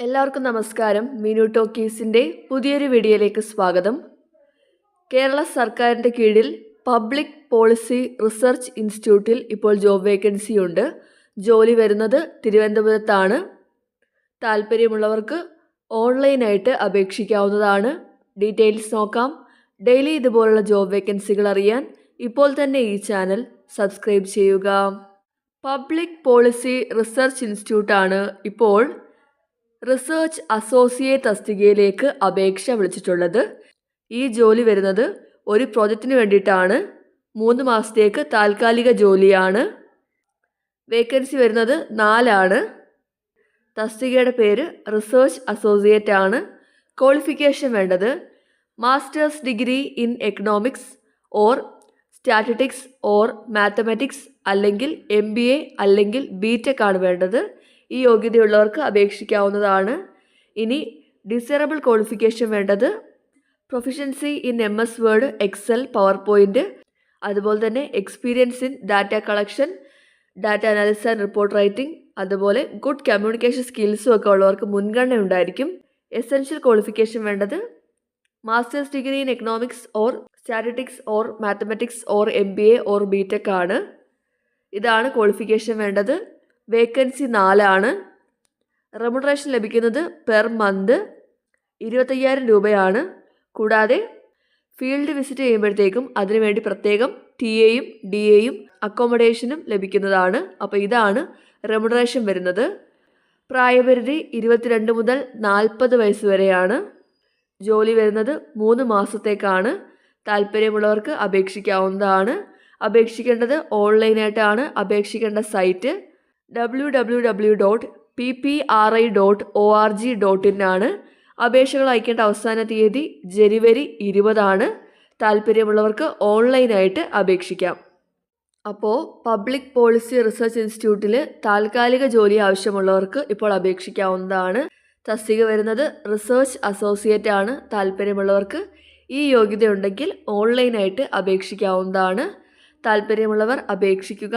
എല്ലാവർക്കും നമസ്കാരം. മിനു ടോക്കീസിന്റെ പുതിയൊരു വീഡിയോയിലേക്ക് സ്വാഗതം. കേരള സർക്കാരിന്റെ കീഴിൽ പബ്ലിക് പോളിസി റിസർച്ച് ഇൻസ്റ്റിറ്റ്യൂട്ടിൽ ഇപ്പോൾ ജോബ് വേക്കൻസി ഉണ്ട്. ജോലി വരുന്നത് തിരുവനന്തപുരത്താണ്. താല്പര്യമുള്ളവർക്ക് ഓൺലൈനായിട്ട് അപേക്ഷിക്കാവുന്നതാണ്. ഡീറ്റെയിൽസ് നോക്കാം. ഡെയിലി ഇതുപോലുള്ള ജോബ് വേക്കൻസികൾ അറിയാൻ ഇപ്പോൾ തന്നെ ഈ ചാനൽ സബ്സ്ക്രൈബ് ചെയ്യുക. പബ്ലിക് പോളിസി റിസർച്ച് ഇൻസ്റ്റിറ്റ്യൂട്ടാണ് ഇപ്പോൾ റിസർച്ച് അസോസിയേറ്റ് തസ്തികയിലേക്ക് അപേക്ഷ വിളിച്ചിട്ടുള്ളത്. ഈ ജോലി വരുന്നത് ഒരു പ്രോജക്റ്റിന് വേണ്ടിയിട്ടാണ്. മൂന്ന് മാസത്തേക്ക് താൽക്കാലിക ജോലിയാണ്. വേക്കൻസി വരുന്നത് നാലാണ്. തസ്തികയുടെ പേര് റിസർച്ച് അസോസിയേറ്റ് ആണ്. ക്വാളിഫിക്കേഷൻ വേണ്ടത് masters degree in economics or statistics or mathematics അല്ലെങ്കിൽ എം ബി എ അല്ലെങ്കിൽ ബി ടെക് ആണ് വേണ്ടത്. ഈ യോഗ്യതയുള്ളവർക്ക് അപേക്ഷിക്കാവുന്നതാണ്. ഇനി ഡിസറബിൾ ക്വാളിഫിക്കേഷൻ വേണ്ടത് proficiency in M S word excel power point അതുപോലെ തന്നെ experience in data collection data analysis and report writing അതുപോലെ ഗുഡ് കമ്മ്യൂണിക്കേഷൻ സ്കിൽസും ഒക്കെ ഉള്ളവർക്ക് മുൻഗണന ഉണ്ടായിരിക്കും. എസെൻഷ്യൽ ക്വാളിഫിക്കേഷൻ വേണ്ടത് masters degree in economics or statistics or mathematics or M B A or B tech ആണ്. ഇതാണ് ക്വാളിഫിക്കേഷൻ വേണ്ടത്. വേക്കൻസി നാലാണ്. റെമുണറേഷൻ ലഭിക്കുന്നത് പെർ മന്ത് ഇരുപത്തയ്യായിരം രൂപയാണ്. കൂടാതെ ഫീൽഡ് വിസിറ്റ് ചെയ്യുമ്പോഴത്തേക്കും അതിനുവേണ്ടി പ്രത്യേകം ടി എയും ഡി എയും അക്കോമഡേഷനും ലഭിക്കുന്നതാണ്. അപ്പോൾ ഇതാണ് റെമുണറേഷൻ വരുന്നത്. പ്രായപരിധി ഇരുപത്തിരണ്ട് മുതൽ നാൽപ്പത് വയസ്സ് വരെയാണ്. ജോലി വരുന്നത് മൂന്ന് മാസത്തേക്കാണ്. താല്പര്യമുള്ളവർക്ക് അപേക്ഷിക്കാവുന്നതാണ്. അപേക്ഷിക്കേണ്ടത് ഓൺലൈനായിട്ടാണ്. അപേക്ഷിക്കേണ്ട site W W W dot P P R I dot O R G dot ആണ്. അപേക്ഷകൾ അയക്കേണ്ട അവസാന തീയതി ജനുവരി ഇരുപതാണ്. താല്പര്യമുള്ളവർക്ക് ഓൺലൈനായിട്ട് അപേക്ഷിക്കാം. അപ്പോൾ പബ്ലിക് പോളിസി റിസർച്ച് ഇൻസ്റ്റിറ്റ്യൂട്ടിൽ താൽക്കാലിക ജോലി ആവശ്യമുള്ളവർക്ക് ഇപ്പോൾ അപേക്ഷിക്കാവുന്നതാണ്. തസ്തിക വരുന്നത് റിസർച്ച് അസോസിയേറ്റ് ആണ്. താല്പര്യമുള്ളവർക്ക് ഈ യോഗ്യതയുണ്ടെങ്കിൽ ഓൺലൈനായിട്ട് അപേക്ഷിക്കാവുന്നതാണ്. താല്പര്യമുള്ളവർ അപേക്ഷിക്കുക.